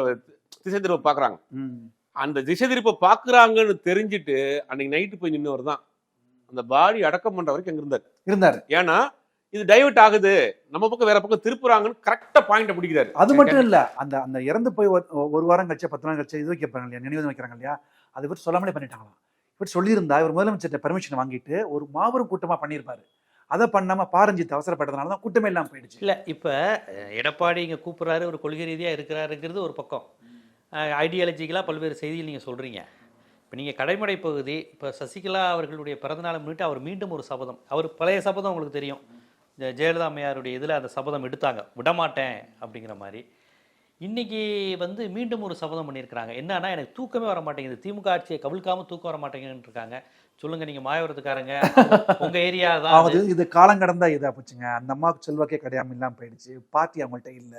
திசை திருப்ப பாக்குறாங்க. ம். அந்த திசை திருப்ப பாக்குறாங்கன்னு தெரிஞ்சுட்டு அன்னைக்கு நைட்டு போய் நின்னவர் தான். அந்த பாடி அடக்கம் பண்ற வரைக்கும் அங்க இருந்தார். இருந்தாரு. ஏன்னா இது டைவர்ட் ஆகுது. நம்ம பக்கம் வேற பக்கம் திருப்புறாங்கன்னு கரெக்டா பாயிண்ட் பிடிக்கிறாரு. அது மட்டும் இல்ல அந்த அந்த இறந்து போய் ஒரு ஒரு வாரம் கழிச்சு பத்து நாள் கழிச்சு இது வைக்கிறாங்க இல்லையா? நினைவு வைக்கிறாங்க இல்லையா? அது இவர் சொல்லாமலே பண்ணிட்டாங்களாம். இவர் சொல்லியிருந்தா இவர் முதலமைச்சர்கிட்ட பெர்மிஷன் வாங்கிட்டு ஒரு மாபெரும் கூட்டமா பண்ணியிருப்பாரு. அதை பண்ணாம பாரஞ்சித் அவசரப்பட்டதுனால தான் கூட்டமே இல்லாம போயிடுச்சு. இல்ல இப்ப எடப்பாடி இங்க கூப்பிடுறாரு ஒரு கொள்கை ரீதியா இருக்கிறாருங்கிறது ஒரு பக்கம். ஐடியாலஜிக்கலாக பல்வேறு செய்திகள் நீங்கள் சொல்கிறீங்க இப்போ நீங்கள் கடைமடை பகுதி இப்போ சசிகலா அவர்களுடைய பிறந்தநாளை முன்னிட்டு அவர் மீண்டும் ஒரு சபதம். அவர் பழைய சபதம் உங்களுக்கு தெரியும். இந்த ஜெயலலிதா அம்மையாருடைய இதில் அந்த சபதம் எடுத்தாங்க. விடமாட்டேன் அப்படிங்கிற மாதிரி. இன்றைக்கி வந்து மீண்டும் ஒரு சபதம் பண்ணியிருக்கிறாங்க. என்னன்னா எனக்கு தூக்கமே வர மாட்டேங்குது திமுக ஆட்சியை கவிழ்க்காம தூக்கம் வர மாட்டேங்குதுன்னு இருக்காங்க சொல்லுங்க நீங்க மாயவரத்துக்காரங்க. உங்க ஏரியா தான் இது காலம் கடந்தா இதா போச்சுங்க அந்த அம்மாவுக்கு செல்வாக்கே கிடையாம இல்லாம போயிடுச்சு. பார்ட்டி அவங்கள்ட்ட இல்ல.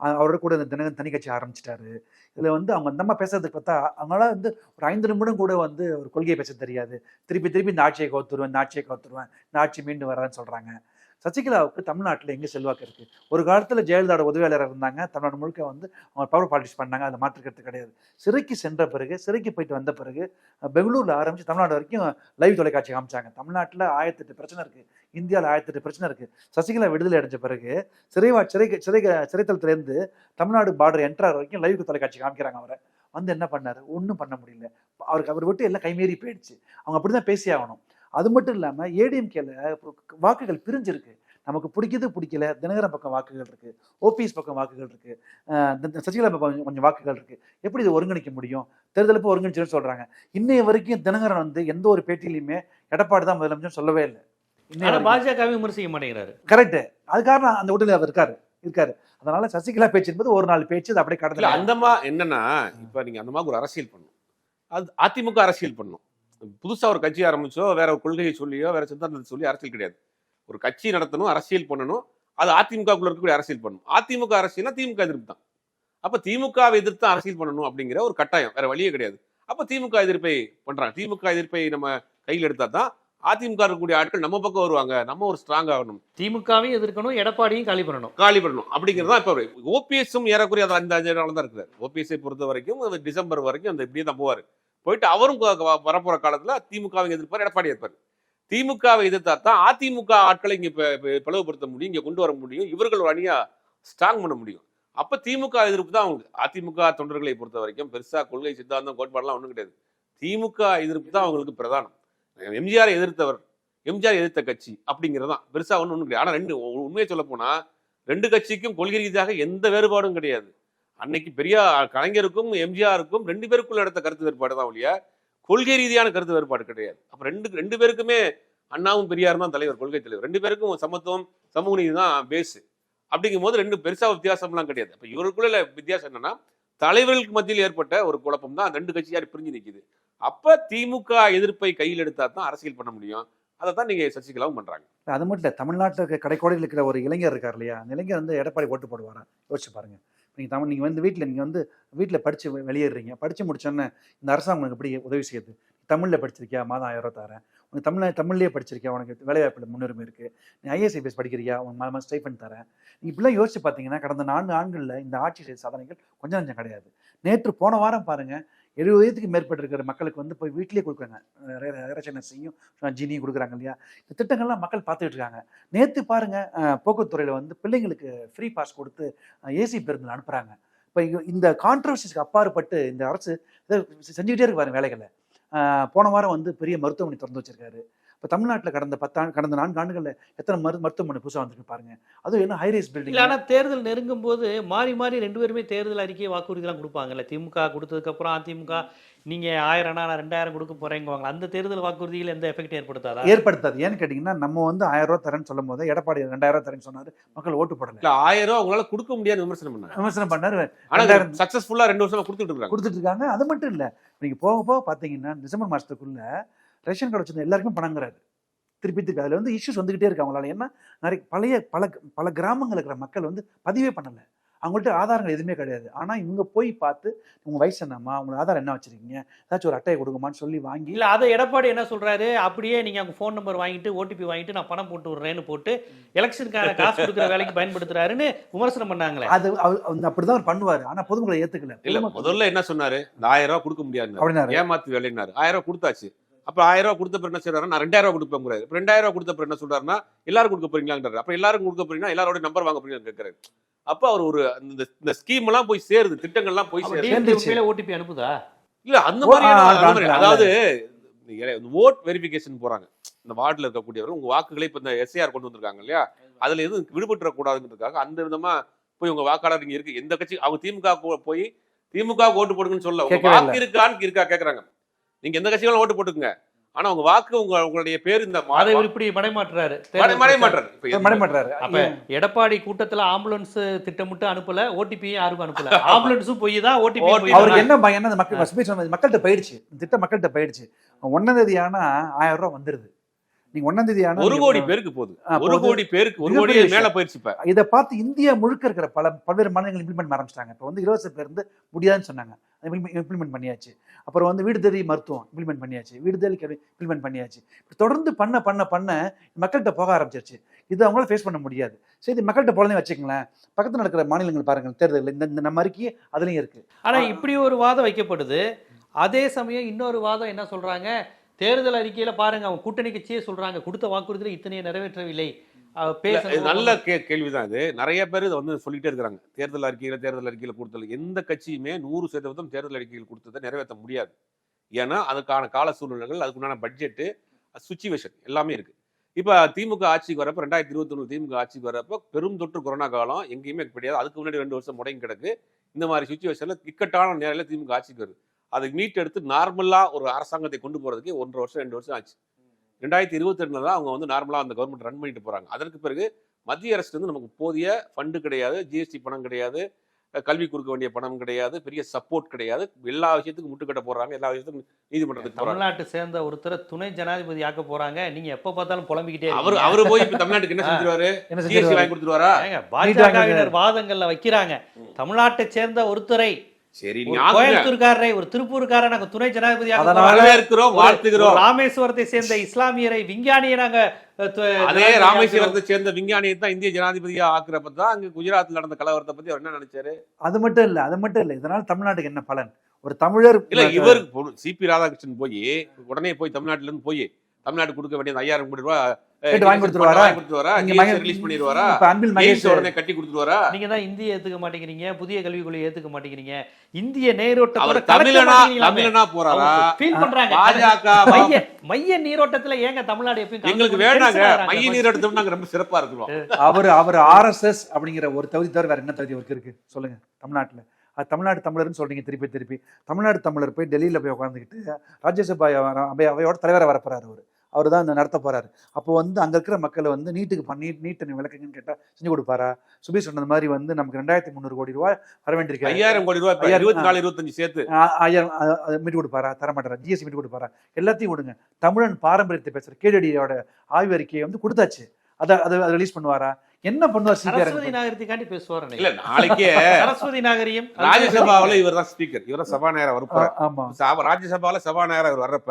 அவரோட கூட இந்த தினகரன் தனி கட்சி ஆரம்பிச்சிட்டாரு. இதுல வந்து அவங்க அந்த அம்மா பேசுறதுக்கு பார்த்தா அவங்களால வந்து ஒரு ஐந்து நிமிடம் கூட வந்து ஒரு கொள்கையை பேச தெரியாது. திருப்பி திருப்பி இந்த ஆட்சியை கவுத்துருவேன் இந்த ஆட்சியை கவுத்துருவேன் இந்த ஆட்சி மீண்டும் வரான்னு சொல்றாங்க. சசிகலாவுக்கு தமிழ்நாட்டில் எங்கே செல்வாக்கு இருக்குது ஒரு காலத்தில் ஜெயலலிதாவோட உதவியாளர் இருந்தாங்க. தமிழ்நாடு முழுக்க வந்து அவங்க பவர் பாலிட்டிக்ஸ் பண்ணாங்க. அதை மாற்றுக்கிறது கிடையாது. சிறைக்கு சென்ற பிறகு சிறைக்கு போயிட்டு வந்த பிறகு பெங்களூரில் ஆரம்பித்து தமிழ்நாடு வரைக்கும் லைவ் தொலைக்காட்சி காமிச்சாங்க. தமிழ்நாட்டில் ஆயிரத்தெட்டு பிரச்சனை இருக்குது இந்தியாவில் ஆயிரத்தெட்டு பிரச்சனை இருக்குது சசிகலா விடுதலை அடைஞ்ச பிறகு சிறைவா சிறை சிறை சிறைத்தளத்துலேருந்து தமிழ்நாடு பார்டர் என்ட்ரார் வரைக்கும் லைவ் தொலைக்காட்சி காமிக்கிறாங்க அவரை. வந்து என்ன பண்ணாரு? ஒன்றும் பண்ண முடியல. அவருக்கு அவர் விட்டு எல்லாம் கைமீறி போயிடுச்சு. அவங்க அப்படிதான் பேசி ஆகணும் அது மட்டும் இல்லாம ஏடிஎம்கேல வாக்குகள் பிரிஞ்சிருக்கு. நமக்கு பிடிக்குது பிடிக்கல தினகரன் பக்கம் வாக்குகள் இருக்கு ஓபிஎஸ் பக்கம் வாக்குகள் இருக்கு அஹ் இந்த சசிகலா பக்கம் கொஞ்சம் கொஞ்சம் வாக்குகள் இருக்கு. எப்படி இதை ஒருங்கிணைக்க முடியும்? தேர்தல் இப்போ ஒருங்கிணைச்சுன்னு சொல்றாங்க. இன்னைய வரைக்கும் தினகரன் வந்து எந்த ஒரு பேட்டியிலுமே எடப்பாடி தான் முதலமைச்சர் சொல்லவே இல்லை. பாஜகவை விமர்சிக்க மாட்டேங்கிறாரு. கரெக்ட் அது காரணம் அந்த உடலில் அவர் இருக்காரு இருக்காரு. அதனால சசிகலா பேச்சு என்பது ஒரு நாள் பேச்சு அது அப்படியே இல்ல கடந்து அந்த மா என்னன்னா இப்ப நீங்க அந்த மாதிரி ஒரு அரசியல் பண்ணும். அது அதிமுக அரசியல் பண்ணும். புதுசா ஒரு கட்சி ஆரம்பிச்சோ வேற ஒரு கொள்கையை சொல்லியோ வேற சித்தாந்தத்தை சொல்லி அரசியல் கிடையாது. ஒரு கட்சி நடத்தணும் அரசியல் பண்ணணும் அது அதிமுகக்குள்ள இருக்கக்கூடிய அரசியல் பண்ணணும். அதிமுக அரசியல்னா திமுக எதிர்ப்பு தான். அப்ப திமுகவை எதிர்த்து அரசியல் பண்ணணும் அப்படிங்கிற ஒரு கட்டாயம் வேற வழியே கிடையாது. அப்ப திமுக எதிர்ப்பை பண்றாங்க. திமுக எதிர்ப்பை நம்ம கையில் எடுத்தா தான் அதிமுக இருக்கக்கூடிய ஆட்கள் நம்ம பக்கம் வருவாங்க. நம்ம ஒரு ஸ்ட்ராங் ஆகணும். திமுகவையும் எதிர்க்கணும் எடப்பாடியும் காலி பண்ணணும். காலி பண்ணணும். அப்படிங்கிறது தான் இப்போ ஓபிஎஸும் ஏறக்குறைய அந்த அஜெண்டாவில் தான் இருக்கிறார். ஓபிஎஸ்ஐ பொறுத்த வரைக்கும் டிசம்பர் வரைக்கும் அந்த இப்படியே தான் போவார். போயிட்டு அவரும் கொ- கொ- வரப்போற காலத்துல திமுகவை எதிர்ப்பார் எடப்பாடி இருப்பார் திமுகவை எதிர்த்தா தான் அதிமுக ஆட்களை இங்க ப- பிளவுபடுத்த முடியும் இங்க கொண்டு வர முடியும் இவர்கள் ஒரு அணியா ஸ்ட்ராங் பண்ண முடியும். அப்ப திமுக எதிர்ப்பு தான் அவங்களுக்கு. அதிமுக தொண்டர்களை பொறுத்த வரைக்கும் பெருசா கொள்கை சித்தாந்தம் கோட்பாடெல்லாம் ஒன்றும் கிடையாது. திமுக எதிர்ப்பு தான் அவங்களுக்கு பிரதானம். எம்ஜிஆரை எதிர்த்தவர் எம்ஜிஆர் எதிர்த்த கட்சி அப்படிங்கிறதான். பெருசா ஒன்றும் ஒன்றும் கிடையாது. ஆனால் ரெண்டு உண்மையை சொல்ல போனால் ரெண்டு கட்சிக்கும் கொள்கை ரீதியாக எந்த வேறுபாடும் கிடையாது. அன்னைக்கு பெரிய கலைஞருக்கும் எம்ஜிஆருக்கும் ரெண்டு பேருக்குள்ள எடுத்த கருத்து வேறுபாடு தான் ஒழிய கொள்கை ரீதியான கருத்து வேறுபாடு கிடையாது. அப்போ ரெண்டு ரெண்டு பேருக்குமே அண்ணாவும் பெரியாரும் தான் தலைவர் கொள்கை தலைவர். ரெண்டு பேருக்கும் சமத்துவம் சமூக நீதி தான் பேஸு அப்படிங்கும் போது ரெண்டு பெருசாக வித்தியாசம்லாம் கிடையாது. அப்போ இவருக்குள்ள வித்தியாசம் என்னன்னா தலைவர்களுக்கு மத்தியில் ஏற்பட்ட ஒரு குழப்பம் தான் ரெண்டு கட்சியார் பிரிஞ்சு நிற்கிது அப்போ திமுக எதிர்ப்பை கையில் எடுத்தா தான் அரசியல் பண்ண முடியும். அதை தான் நீங்கள் சசிகலாவும் பண்ணுறாங்க அது மட்டும் இல்லை தமிழ்நாட்டில் இருக்க கடைக்கோடையில் இருக்கிற ஒரு இளைஞர் இருக்கார் இல்லையா? அந்த இளைஞர் வந்து எடப்பாடி ஓட்டு போடுவாரா? யோசிச்சு பாருங்கள் நீங்கள் தமிழ் நீங்கள் வந்து வீட்டில் நீங்கள் வந்து வீட்டில் படித்து வெளியேறீங்க. படித்து முடிச்சோன்னே இந்த அரசாங்கம் உங்களுக்கு எப்படி உதவி செய்யுது? தமிழில் படிச்சிருக்கியா? மாதம் ஆயிரம் ரூபா தரேன். உனக்கு தமிழ் தமிழ்லேயே படிச்சிருக்கியா? உனக்கு வேலைவாய்ப்பில் முன்னுரிமை இருக்குது நீ ஐஎஸ்ஐபிஎஸ் படிக்கிறியா? உனக்கு மாதம் ஸ்டைஃபன் தரேன். நீ இப்படிலாம் யோசிச்சு பார்த்தீங்கன்னா கடந்த நான்கு ஆண்களில் இந்த ஆட்சி செய்த சாதனைகள் கொஞ்சம் கொஞ்சம் கிடையாது. நேற்று போன வாரம் பாருங்கள் எழுபது வயதுக்கு மேற்பட்டிருக்கிற மக்களுக்கு வந்து போய் வீட்டிலேயே கொடுக்குறாங்க. ரேஷன் செய்யும் ஜீனியும் கொடுக்குறாங்க இல்லையா? இந்த திட்டங்கள்லாம் மக்கள் பார்த்துக்கிட்டு இருக்காங்க. நேற்று பாருங்கள் போக்குவரத்துறையில் வந்து பிள்ளைங்களுக்கு ஃப்ரீ பாஸ் கொடுத்து ஏசி பேருந்தில் அனுப்புகிறாங்க இப்போ இந்த கான்ட்ரவர்சிஸ்க்கு அப்பாற்பட்டு இந்த அரசு இதை செஞ்சுக்கிட்டே இருக்கு பாருங்க வேலைகளை போன வாரம் வந்து பெரிய மருத்துவமனை திறந்து வச்சிருக்காரு. இப்போ தமிழ்நாட்டில் கடந்த பத்தாண்டு கடந்த நான்கு ஆண்டுகளில் எத்தனை மரு மருத்துவமனை புதுசாக வந்திருக்கு பாருங்க. அதுவும் என்ன ஹைரேஸ் இல்ல பில்டிங் ஆனா தேர்தல் நெருங்கும் போது மாறி மாறி ரெண்டு பேருமே தேர்தல் அறிக்கையை வாக்குறுதிலாம் கொடுப்பாங்கல்ல. திமுக கொடுத்ததுக்கு அப்புறம் அதிமுக நீங்க ஆயிரம் நான் ரெண்டாயிரம் கொடுக்க போறேங்குவாங்க அந்த தேர்தல் வாக்குறுதியில் எந்த எஃபெக்ட் ஏற்படுத்தாதா? ஏற்படுத்தாது. ஏன்னு கேட்டிங்கன்னா நம்ம வந்து ஆயிரம் ரூபா தரேன்னு சொல்லும் போது எடப்பாடி ரெண்டாயிரம் ரூபா தரேன்னு சொன்னாரு. மக்கள் ஓட்டு போடல. இல்ல ஆயிரம் ரூபாய் உங்களால கொடுக்க முடியாது விமர்சனம் பண்ணாங்க. விமர்சனம் பண்ணாரு. ஆனா ரெண்டாயிரம் சக்சஸ்ஃபுல்லா ரெண்டு வருஷமா கொடுத்துட்டு இருக்காங்க. கொடுத்துட்டு இருக்காங்க. அது மட்டும் இல்லை. நீங்க போக போக பார்த்தீங்கன்னா டிசம்பர் மாசத்துக்குள்ள ரேஷன் கார்டு வச்சிருந்த எல்லாருக்கும் பணங்கிறாரு திருப்பி திருப்பி. அதில் வந்து இஷ்யூஸ் வந்துகிட்டே இருக்கு அவங்களால. ஏன்னா நிறைய பழைய பல பல கிராமங்கள் இருக்கிற மக்கள் வந்து பதிவே பண்ணல. அவங்கள்ட்ட ஆதாரங்கள் எதுவுமே கிடையாது. ஆனா இவங்க போய் பார்த்து உங்க வயசு என்னம்மா? உங்க ஆதாரம் என்ன வச்சிருக்கீங்க? ஏதாச்சும் ஒரு அட்டையை கொடுங்கம்மான்னு சொல்லி வாங்கி இல்ல அதை எடப்பாடி என்ன சொல்றாரு? அப்படியே நீங்க அவங்க ஃபோன் நம்பர் வாங்கிட்டு ஓடிபி வாங்கிட்டு நான் பணம் போட்டு விடுறேன்னு போட்டு எலெக்ஷனுக்கான காசு கொடுக்குற வேலைக்கு பயன்படுத்துறாருன்னு விமர்சனம் பண்ணாங்களே. அது அவ- அந்த அப்படிதான் அவர் பண்ணுவாரு. ஆனா பொதுமக்களை ஏத்துக்கல. இல்ல முதல்ல என்ன சொன்னாரு? இந்த ஆயிரம் ரூபாய் கொடுக்க முடியாது ஏமாத்து வேலைனாரு ஆயிரம் ரூபாய் கொடுத்தாச்சு. அப்ப ஆயிரம் ரூபாய் கொடுத்த பிறகு என்ன செய்யறாரு நான் ரெண்டாயிரம் ரூபாய் கொடுப்பேன் இப்ப ரெண்டாயிரம் ரூபாய் கொடுத்த பிறகு என்ன சொல்றாருன்னா எல்லாரும் கொடுக்க போறீங்களான்றாரு அப்ப எல்லாரும் கொடுக்க போறீங்கன்னா எல்லாரோட நம்பர் வாங்க போறீங்கன்னு கேட்கறாரு அப்ப அவர் ஒரு இந்த இந்த ஸ்கீம் எல்லாம் போய் சேருது திட்டங்கள்லாம் போய் சேருது. ஓடிபி அனுப்புதா? இல்ல அந்த மாதிரி அதாவது ஓட் வெரிஃபிகேஷன் போறாங்க. இந்த வார்டுல இருக்கக்கூடியவர் உங்க வாக்குகளை இப்ப இந்த எஸ்ஐஆர் கொண்டு வந்திருக்காங்க இல்லையா? அதுல எதுவும் விடுபட்டுற கூடாதுங்கிறதுக்காக அந்த விதமா போய் உங்க வாக்காளர் இங்க இருக்கு. எந்த கட்சி அவங்க திமுக போய் திமுக ஓட்டு போடுங்கன்னு சொல்ல வாக்கு இருக்கான்னு இருக்கா கேக்குறாங்க. நீங்க எந்த கட்சிகளும் ஓட்டு போட்டுக்குங்க. ஆனா உங்க வாக்கு உங்க உங்களுடைய பேர் இந்த அதை இப்படி மடைமாற்றுறாரு மடை மடை மாட்டாரு இப்ப மடை மாட்டாரு அப்ப எடப்பாடி கூட்டத்துல ஆம்புலன்ஸ் திட்டமிட்டு அனுப்பல ஓடிபி யாருக்கும் அனுப்பல. ஆம்புலன்ஸும் பொய் தான் ஓடிபி OTP அவருக்கு என்ன பயம்? மக்கள் மக்கள்கிட்ட போயிடுச்சு. திட்டம் மக்கள்கிட்ட போயிடுச்சு. ஒன்னாம் தேதி ஆனா ஆயிரம் ரூபாய் வந்துருது. நீங்க ஒன்னாம் தேதி ஒரு கோடி பேருக்கு போகுது. ஒரு. கோடி பேருக்கு ஒரு கோடி மேல போயிருச்சு இப்ப இதை பார்த்து இந்தியா முழுக்க இருக்கிற பல பல்வேறு மாநிலங்கள் இம்ப்ளிமெண்ட் ஆரம்பிச்சிட்டாங்க. இப்போ வந்து இலவச பேருந்து முடியாதுன்னு சொன்னாங்க. இம்ப்ளிமெண்ட் பண்ணியாச்சு. அப்புறம் வந்து வீடு தேடி மருத்துவம் இம்ப்ளிமெண்ட் பண்ணியாச்சு. வீடு தேடி கல்வி இம்ப்ளிமெண்ட் பண்ணியாச்சு. தொடர்ந்து பண்ண பண்ண பண்ண மக்கள்கிட்ட போக ஆரம்பிச்சிருச்சு. இது அவங்களால ஃபேஸ் பண்ண முடியாது. சரி மக்கள்கிட்ட போலனே வச்சுக்கங்களேன். பக்கத்துல நடக்கிற மாநிலங்கள் பாருங்க தேர்தல் இந்த இந்த நம்ம அறிக்கையே அதுலயும் இருக்கு. ஆனா இப்படி ஒரு வாதம் வைக்கப்படுது. அதே சமயம் இன்னொரு வாதம் என்ன சொல்றாங்க? தேர்தல் அறிக்கையில பாருங்க அவங்க கூட்டணி கட்சியே சொல்றாங்க. கொடுத்த வாக்குறுதியில இத்தனையை நிறைவேற்றவில்லை. நல்ல கே கேள்விதான் இது. நிறைய பேர் இதை வந்து சொல்லிட்டே இருக்கிறாங்க. தேர்தல் அறிக்கையில தேர்தல் அறிக்கையில கொடுத்தது. எந்த கட்சியுமே நூறு சதவீதம் தேர்தல் அறிக்கையில் கொடுத்ததை நிறைவேற்ற முடியாது. ஏன்னா அதுக்கான கால சூழ்நிலைகள் அதுக்குண்டான பட்ஜெட்டு சுச்சுவேஷன் எல்லாமே இருக்கு. இப்ப திமுக ஆட்சிக்கு வரப்ப ரெண்டாயிரத்தி இருபத்தி திமுக ஆட்சிக்கு வரப்ப பெரும் தொற்று கொரோனா காலம் எங்கேயுமே கிடையாது. அதுக்கு முன்னாடி ரெண்டு வருஷம் முடங்கி கிடக்கு. இந்த மாதிரி சுச்சுவேஷன்ல இக்கட்டான நேரில் திமுக ஆட்சிக்கு வருது. அதை மீட்டெடுத்து நார்மலா ஒரு அரசாங்கத்தை கொண்டு போறதுக்கு ஒன்றரை வருஷம் ரெண்டு வருஷம் ஆச்சு. ரெண்டாயிரத்தி இருபத்தி ரெண்டுல தான் அவங்க வந்து நார்மலா அந்த கவர்மெண்ட் ரன் பண்ணிட்டு போறாங்க. அதற்கு பிறகு மத்திய அரசு வந்து நமக்கு போதிய ஃபண்டு கிடையாது ஜிஎஸ்டி பணம் கிடையாது கல்வி கொடுக்க வேண்டிய பணம் கிடையாது பெரிய சப்போர்ட் கிடையாது. எல்லா விஷயத்துக்கும் முட்டுக்கட்ட போடுறாங்க எல்லா விஷயத்துக்கும் நீதிமன்றத்துக்கு போறாங்க. தமிழ்நாட்டை சேர்ந்த ஒருத்தரை துணை ஜனாதிபதி ஆக்க போறாங்க. நீங்க எப்ப பார்த்தாலும் புலம்பிக்கிட்டே அவர். அவரு போய் இப்ப தமிழ்நாட்டுக்கு என்ன செஞ்சிருவாரு? வாங்கி கொடுத்துருவாரா? பாஜகவினர் வாதங்கள்ல வைக்கிறாங்க. தமிழ்நாட்டை சேர்ந்த ஒருத்தரை சரி. கோயம்புத்தூர்காரரை ஒரு திருப்பூர்காரரை நாங்க துணை ஜனாதிபதி ஆக்க அதனால போறோம். வரவேற்கிறோம் ஒரு- வாழ்த்துகிறோம் ராமேஸ்வரத்தை சேர்ந்த இஸ்லாமியரை விஞ்ஞானியை நாங்க அதே ராமேஸ்வரத்தை சேர்ந்த விஞ்ஞானியை தான் இந்திய ஜனாதிபதியா ஆக்குறப்ப தான் அங்க குஜராத்ல நடந்த கலவரத்தை பத்தி அவர் என்ன நினைச்சாரு அது மட்டும் இல்ல அது மட்டும் இல்ல இதனால தமிழ்நாட்டுக்கு என்ன பலன் ஒரு தமிழர் இல்ல இவர் சிபி ராதாகிருஷ்ணன் போய் உடனே போய் தமிழ்நாட்டுல இருந்து போய் தமிழ்நாடு கொடுக்க வேண்டிய அந்த ஐயாயிரம் கோடி ரூபாய் கேட்டு வாங்கி கொடுத்துருவாரா? கொடுத்துருவாரா? ரிலீஸ் பண்ணிடுவாரா? இப்ப அன்பில் மகேஷ். எய்ம்ஸ் உடனே கட்டி கொடுத்துருவாரா? நீங்க தான் இந்திய ஏத்துக்க மாட்டேங்கிறீங்க புதிய கல்விக் கொள்கையை ஏத்துக்க மாட்டேங்கிறீங்க. இந்திய நேரோட்டத்தோட தமிழனா மாட்டேங்கிறீங்களாமே. தமிழனா போறாரா? அவங்க feel பண்றாங்க. பாஜக மைய மைய நீரோட்டத்துல ஏங்க தமிழ்நாடு எப்பயும் எங்களுக்கு வேணாங்க. மைய நீர் எடுத்தோம் நாங்க ரொம்ப சிறப்பா இருக்கிறோம். அவர் அவர் ஆர்எஸ்எஸ் அப்படிங்கிற ஒரு தகுதி தவிர வேற என்ன தகுதி அவருக்கு இருக்கு? சொல்லுங்க தமிழ்நாட்டுல. அது தமிழ்நாடு தமிழர்னு சொல்றீங்க திருப்பி திருப்பி. தமிழ்நாடு தமிழர் போய் டெல்லியில போய் உட்காந்துக்கிட்டு ராஜ்யசபா அவை- அவையோட தலைவரை வரப்போறாரு அவர். அவர் தான் இந்த நடத்த போறாரு. அப்போ வந்து அங்க இருக்கிற மக்களை வந்து நீட்டுக்கு பண்ணி நீட் விளக்குங்கன்னு கேட்டா செஞ்சு கொடுப்பாரா? சுபீர் சொன்னது மாதிரி வந்து நமக்கு ரெண்டாயிரத்தி முந்நூறு கோடி ரூபாய் வர வேண்டியிருக்கு. ஐயாயிரம் கோடி ரூபாய் இருபத்தி நாலு இருபத்தஞ்சு சேர்த்து. ஐயாயிரம் அது மீட்டு கொடுப்பாரா? தர மாட்டாரா? ஜிஎஸ்டி மீட்டு கொடுப்பாரா? எல்லாத்தையும் கொடுங்க. தமிழன் பாரம்பரியத்தை பேசுற கேடடியோட ஆய்வு அறிக்கையை வந்து கொடுத்தாச்சு. அதை அதை ரிலீஸ் பண்ணுவாரா? என்ன பண்ணுவார் சரஸ்வதி நாகரிகத்துக்காண்டி பேசுவார் இல்ல நாளைக்கே சரஸ்வதி நாகரிகம் ராஜ்யசபாவுல இவர் தான் ஸ்பீக்கர் இவர் சபாநாயகர் வரப்போற ஆமா. ராஜ்யசபால சபாநாயகர் அவர் வர்றப்ப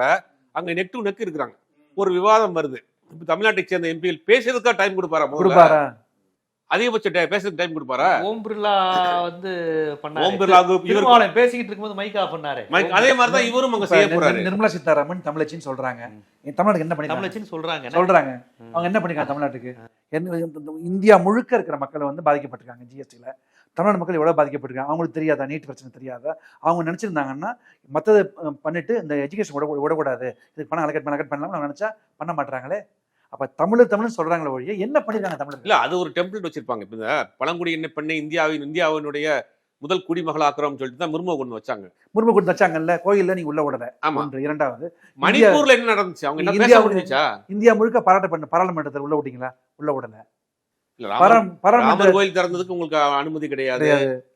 அங்க நெக் டு நெக் இருக்கிறாங்க. ஒரு விவாதம் வருது. இப்ப தமிழ்நாட்டை சேர்ந்த எம்பிகள் பேசுறதுக்கா டைம் கொடுப்பாரா? கொடுப்பாரா? அதிகபட்ச பேசுறதுக்கு டைம் கொடுப்பாரா? ஓம் பிர்லா வந்து பண்ணாரு. ஓம் பிர்லாவுக்கு இவர் பேசிக்கிட்டு இருக்கும்போது மைக் ஆஃப் பண்ணாரு. மைக் அதே மாதிரி தான் இவரும் அங்க செய்ய போறாரு. நிர்மலா சீதாராமன் தமிழச்சின்னு சொல்றாங்க. என் தமிழ்நாட்டுக்கு என்ன பண்ணிருக்காங்க தமிழச்சின்னு சொல்றாங்க சொல்றாங்க. அவங்க என்ன பண்ணிருக்காங்க தமிழ்நாட்டுக்கு? இந்தியா முழுக்க இருக்கிற மக்கள் வந்து பாதிக்கப்பட்டிருக்காங்க ஜிஎஸ்டியில் தமிழ்நாடு மக்கள் எவ்வளவு பாதிக்கப்பட்டிருக்காங்க? அவங்களுக்கு தெரியாதா? நீட் பிரச்சனை தெரியாதா? அவங்க நினைச்சிருந்தாங்கன்னா மற்றதை பண்ணிட்டு இந்த எஜுகேஷன் விட விடக்கூடாது. இதுக்கு பணம் அலக்கட் அலக்கட் பண்ணலாம் அவங்க நினைச்சா பண்ண மாட்டாங்களே அப்ப தமிழ் தமிழ்னு சொல்றாங்களே ஒழிய என்ன பண்ணிருக்காங்க தமிழர் இல்ல அது ஒரு டெம்ப்ளேட் வச்சிருப்பாங்க. இப்ப இந்த பழங்குடி என்ன பண்ணி இந்தியாவின் இந்தியாவினுடைய முதல் குடிமகளாக்குறோம் சொல்லிட்டு தான் முர்மு கொண்டு வச்சாங்க. முருமை கொடுத்து வச்சாங்கல்ல கோயில்ல நீங்க உள்ள விடல ஒன்று இரண்டாவது. மணிப்பூர்ல என்ன நடந்துச்சு? அவங்க முடிஞ்சுச்சா இந்தியா முழுக்க பாராட்ட பண்ண பாராளுமன்றத்தில் உள்ள விட்டீங்களா? உள்ள விடல ராமர் கோயில் திறந்ததுக்கு உங்களுக்கு அனுமதி கிடையாது.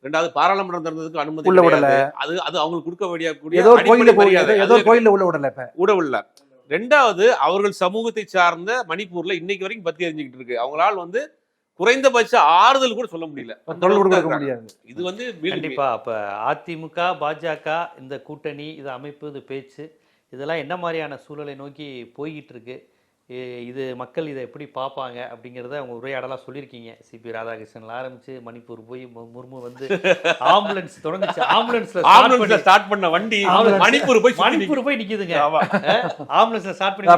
ரெண்டாவது பாராளுமன்றம் திறந்ததுக்கு அனுமதி உள்ள கிடையாது. அது அது அவங்களுக்கு கொடுக்க வேண்டிய கூடிய ஏதோ மரியாதை. ஏதோ கோயில்ல உள்ள விடல இப்ப. உடவில்ல ரெண்டாவது அவர்கள் சமூகத்தை சார்ந்த மணிப்பூர்ல இன்னைக்கு வரைக்கும் பத்தி எரிஞ்சுக்கிட்டு இருக்கு. அவங்களால வந்து குறைந்தபட்ச ஆறுதல் கூட சொல்ல முடியல. முடியாது. இது வந்து கண்டிப்பா. அப்ப அதிமுக பாஜக இந்த கூட்டணி இது அமைப்பு இது பேச்சு இதெல்லாம் என்ன மாதிரியான சூழலை நோக்கி போய்கிட்டு இருக்கு? இது மக்கள் இதை எப்படி பார்ப்பாங்க அப்படிங்கிறத அவங்க உரையாடலாம் சொல்லியிருக்கீங்க. சிபி ராதாகிருஷ்ணன்ல ஆரம்பிச்சு மணிப்பூர் போய் மு- முர்மு வந்து ஆம்புலன்ஸ் தொடங்குச்சு. ஆம்புலன்ஸ்ல start ஆம்புலன்ஸ்ல ஸ்டார்ட் பண்ண வண்டி. மணிப்பூர் போய் மணிப்பூர் போய் நிக்குதுங்க. நிக்குது. ஆமா. ஆம்புலன்ஸ்ல ஸ்டார்ட் பண்ணி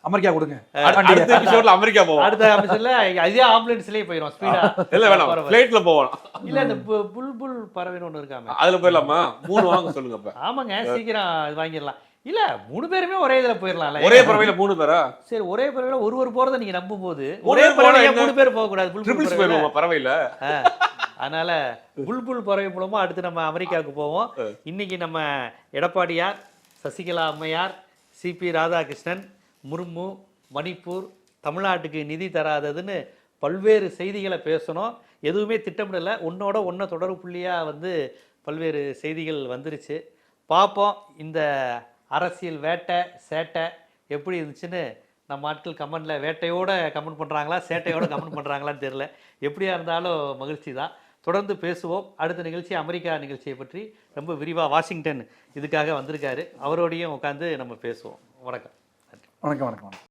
அமெரிக்கா கொடுங்க. அடுத்த- எபிசோட்ல அமெரிக்கா போவோம். அடுத்த அமைச்சர்ல அதே ஆம்புலன்ஸ்லயே போயிடும் ஸ்பீடா இல்ல வேணாம். பிளைட்ல போவோம். இல்ல இந்த பு- புல்புல் பறவைன்னு ஒண்ணு இருக்காம. அதுல போயிடலாமா? மூணு வாங்க சொல்லுங்க அப்ப. ஆமாங்க சீக்கிரம் இது வாங்கிடலாம். இல்ல மூணு பேருமே ஒரே இதுல போயிடலாம்ல ஒரே பறவையில மூணு பேரா? சரி ஒரே பறவையில ஒருவர் போறதை நீங்க நம்பும் போது ஒரே பறவையில? மூணு பேர் போக கூடாது ட்ரிபிள்ஸ். போயிருவோமா பறவையில. அதனால புல்புல் பறவை மூலமா அடுத்து நம்ம அமெரிக்காவுக்கு போவோம். இன்னைக்கு நம்ம எடப்பாடியார் சசிகலா அம்மையார் சிபி ராதாகிருஷ்ணன் முர்மு மணிப்பூர் தமிழ்நாட்டுக்கு நிதி தராததுன்னு பல்வேறு செய்திகளை பேசணும். எதுவுமே திட்டமிடலை. ஒன்னோட ஒன்றை தொடர்பு புள்ளியாக வந்து பல்வேறு செய்திகள் வந்துருச்சு. பார்ப்போம் இந்த அரசியல் வேட்டை சேட்டை எப்படி இருந்துச்சுன்னு நம்ம ஆட்கள் கமெண்டில் வேட்டையோட கமெண்ட் பண்ணுறாங்களா சேட்டையோட கமெண்ட் பண்ணுறாங்களான்னு தெரில எப்படியா இருந்தாலும் மகிழ்ச்சி தான். தொடர்ந்து பேசுவோம். அடுத்த நிகழ்ச்சி அமெரிக்கா நிகழ்ச்சியை பற்றி ரொம்ப விரிவாக வாஷிங்டன் இதுக்காக வந்திருக்காரு. அவரோடையும் உட்காந்து நம்ம பேசுவோம். வணக்கம். வணக்கம் வணக்கம் வணக்கம்.